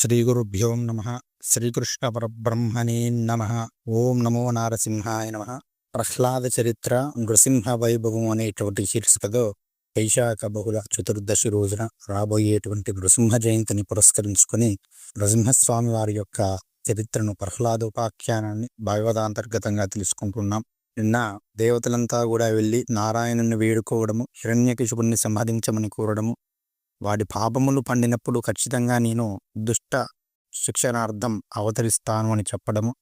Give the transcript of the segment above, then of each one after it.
శ్రీ గురుభ్యో నమ. శ్రీకృష్ణ పరబ్రహ్మణే నమ. ఓం నమో నారసింహాయ నమ. ప్రహ్లాద చరిత్ర నృసింహ వైభవం అనేటువంటి శీర్షికతో వైశాఖ బహుళ చతుర్దశి రోజున రాబోయేటువంటి నృసింహ జయంతిని పురస్కరించుకొని నృసింహస్వామి వారి యొక్క చరిత్రను ప్రహ్లాద ఉపాఖ్యానాన్ని భాగవతాంతర్గతంగా తెలుసుకుంటున్నాం. నిన్న దేవతలంతా కూడా వెళ్ళి నారాయణుని వేడుకోవడము హిరణ్యకిశుపుణ్ణి సంహరించమని కోరడము వాడి పాపములు పండినప్పుడు ఖచ్చితంగా నేను దుష్ట శిక్షణార్థం అవతరిస్తాను అని చెప్పడము.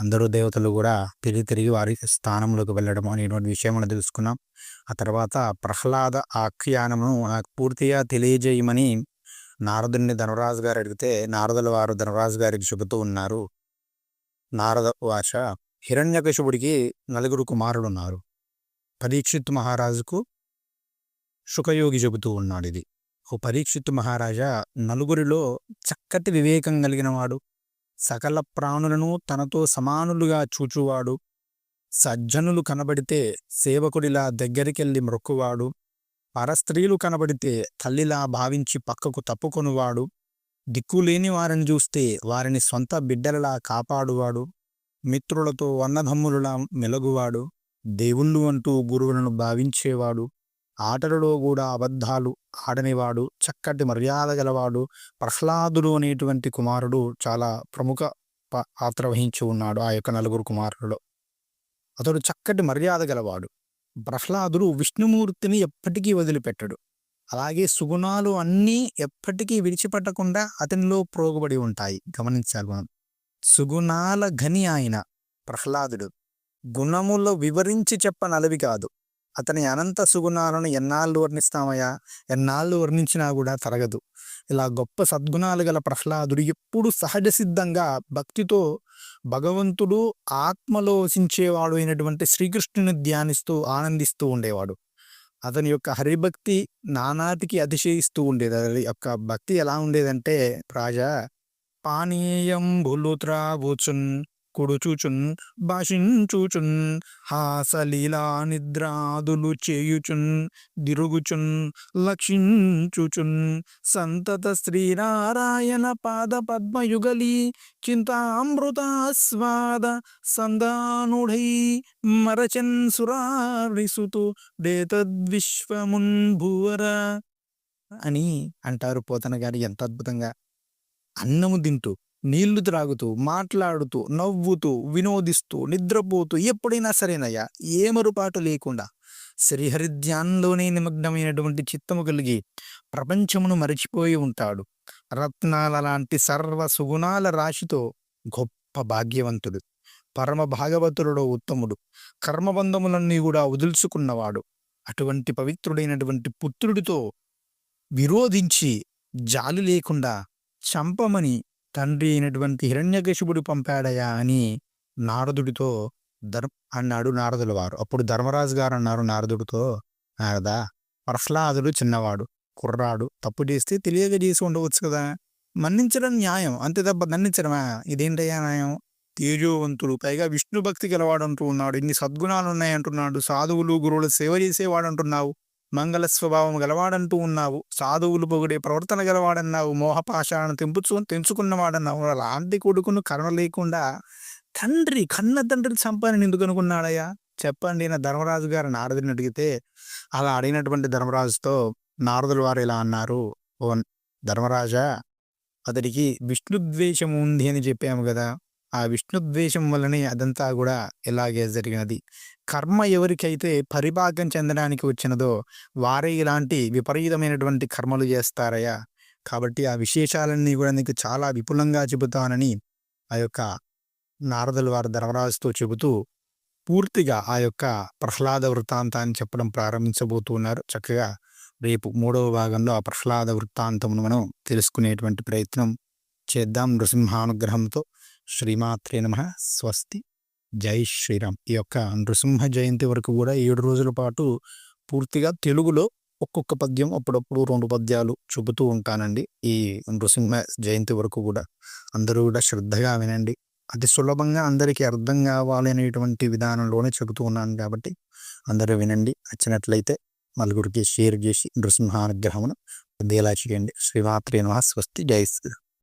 అందరూ దేవతలు కూడా తిరిగి తిరిగి వారి స్థానంలోకి వెళ్ళడం అనేటువంటి విషయం మనం తెలుసుకున్నాం. ఆ తర్వాత ప్రహ్లాద ఆఖ్యానమును నాకు పూర్తిగా తెలియజేయమని నారదుని ధనరాజు గారు అడిగితే నారదుల వారు ధనరాజు గారికి చెబుతూ ఉన్నారు. నారద వాష హిరణ్యకశుడికి నలుగురు కుమారులు ఉన్నారు పరీక్షిత్ మహారాజుకు శుకయోగి చెబుతూ ఉన్నాడు ఇది. ఓ పరీక్షిత్తు మహారాజా నలుగురిలో చక్కటి వివేకం కలిగినవాడు సకల ప్రాణులను తనతో సమానులుగా చూచువాడు. సజ్జనులు కనబడితే సేవకుడిలా దగ్గరికెళ్ళి మొక్కువాడు. పరస్త్రీలు కనబడితే తల్లిలా భావించి పక్కకు తప్పుకొనువాడు. దిక్కులేని వారిని చూస్తే వారిని సొంత బిడ్డలలా కాపాడువాడు. మిత్రులతో వన్నధమ్ములలా మెలగువాడు. దేవుళ్ళు అంటూ గురువులను భావించేవాడు. ఆటలలో కూడా అబద్ధాలు ఆడనివాడు చక్కటి మర్యాద గలవాడు ప్రహ్లాదుడు అనేటువంటి కుమారుడు చాలా ప్రముఖ పాత్ర వహించి ఉన్నాడు ఆ యొక్క నలుగురు కుమారులలో. అతడు చక్కటి మర్యాద గలవాడు. ప్రహ్లాదుడు విష్ణుమూర్తిని ఎప్పటికీ వదిలిపెట్టడు. అలాగే సుగుణాలు అన్నీ ఎప్పటికీ విడిచిపెట్టకుండా అతనిలో ప్రోగుబడి ఉంటాయి. గమనించాలి మనం. సుగుణాల ఘని ఆయన ప్రహ్లాదుడు. గుణములో వివరించి చెప్పనలవి కాదు. అతని అనంత సుగుణాలను ఎన్నాళ్ళు వర్ణిస్తామయ్యా? ఎన్నాళ్ళు వర్ణించినా కూడా తరగదు. ఇలా గొప్ప సద్గుణాలు గల ప్రహ్లాదుడు ఎప్పుడు సహజ సిద్ధంగా భక్తితో భగవంతుడు ఆత్మలో వసించేవాడు అయినటువంటి శ్రీకృష్ణుని ధ్యానిస్తూ ఆనందిస్తూ ఉండేవాడు. అతని యొక్క హరిభక్తి నానాటికి అతిశయిస్తూ ఉండేది. అది యొక్క భక్తి ఎలా ఉండేదంటే రాజా పానీయం బుల్లు త్రాబుచున్ కుడుచుచున్ భాషించుచున్ హాసలీలా నిద్రాదులు చేయుచున్ దిరుగుచున్ లక్షించుచున్ సంతత శ్రీనారాయణ పాద పద్మయుగలి చింతామృతాస్వాద సందానుడై మరచన్ సురారిసుతు డేతద్విశ్వమున్ భూవర అని అంటారు పోతన గారు. ఎంత అద్భుతంగా అన్నము తింటూ నీళ్ళు త్రాగుతూ మాట్లాడుతూ నవ్వుతూ వినోదిస్తూ నిద్రపోతూ ఎప్పుడైనా సరేనయ్యా ఏ మరుపాటు లేకుండా శ్రీహరిధ్యానంలోనే నిమగ్నమైనటువంటి చిత్తము కలిగి ప్రపంచమును మరిచిపోయి ఉంటాడు. రత్నాల లాంటి సర్వ సుగుణాల రాశితో గొప్ప భాగ్యవంతుడు పరమ భాగవతుడో ఉత్తముడు కర్మబంధములన్నీ కూడా వదులుచుకున్నవాడు. అటువంటి పవిత్రుడైనటువంటి పుత్రుడితో విరోధించి జాలి లేకుండా చంపమని తండ్రి అయినటువంటి హిరణ్యకశిపుడు పంపాడయా అని నారదుడితో ధర్మ అన్నాడు నారదుల వారు. అప్పుడు ధర్మరాజు గారు అన్నారు నారదుడితో నారదా ప్రహ్లాదుడు చిన్నవాడు కుర్రాడు తప్పు చేస్తే తెలియక చేసి ఉండవచ్చు కదా. మన్నించడం న్యాయం అంతే తప్ప దండించడమా ఇదేంటయ్యా న్యాయం? తేజోవంతుడు పైగా విష్ణు భక్తి గలవాడు అంటూ ఉన్నాడు ఇన్ని సద్గుణాలు ఉన్నాయంటున్నాడు సాధువులు గురువులు సేవ చేసేవాడు అంటున్నావు మంగళ స్వభావం గలవాడంటూ ఉన్నావు. సాధువులు పొగిడే ప్రవర్తన గలవాడన్నావు. మోహపాషాలను తెంపుచు తెంచుకున్నవాడన్నావు. అలాంటి కొడుకును కరుణ లేకుండా తండ్రి కన్న తండ్రి చంపని ఎందుకు అనుకున్నాడయ్యా? చెప్పండి. నా ధర్మరాజు గారు నారదుని అడిగితే అలా అడిగినటువంటి ధర్మరాజుతో నారదుల వారు ఇలా అన్నారు. ఓ ధర్మరాజా అతడికి విష్ణుద్వేషం ఉంది అని చెప్పాము కదా. ఆ విష్ణుద్వేషం వల్లనే అదంతా కూడా ఇలాగే జరిగినది. కర్మ ఎవరికైతే పరిభాగం చెందడానికి వచ్చినదో వారే ఇలాంటి విపరీతమైనటువంటి కర్మలు చేస్తారయ్యా కాబట్టి ఆ విశేషాలన్నీ కూడా నీకు చాలా విపులంగా చెబుతానని ఆ యొక్క నారదుల వారి ధర్మరాజుతో చెబుతూ పూర్తిగా ఆ యొక్క ప్రహ్లాద వృత్తాంతాన్ని చెప్పడం ప్రారంభించబోతున్నారు. చక్కగా రేపు మూడవ భాగంలో ఆ ప్రహ్లాద వృత్తాంతమును మనం తెలుసుకునేటువంటి ప్రయత్నం చేద్దాం నృసింహానుగ్రహంతో. శ్రీమాత్రే నమ. స్వస్తి. జై శ్రీరామ్. ఈ యొక్క నృసింహ జయంతి వరకు కూడా ఏడు రోజుల పాటు పూర్తిగా తెలుగులో ఒక్కొక్క పద్యం అప్పుడప్పుడు రెండు పద్యాలు చెబుతూ ఉంటానండి. ఈ నృసింహ జయంతి వరకు కూడా అందరూ కూడా శ్రద్ధగా వినండి. అతి సులభంగా అందరికీ అర్థం కావాలి అనేటువంటి విధానంలోనే చెబుతూ ఉన్నాను కాబట్టి అందరూ వినండి. నచ్చినట్లయితే నలుగురికి షేర్ చేసి నృసింహానుగ్రహమును అందేలా చేయండి. శ్రీమాత్రి నమ. స్వస్తి. జై శ్రీ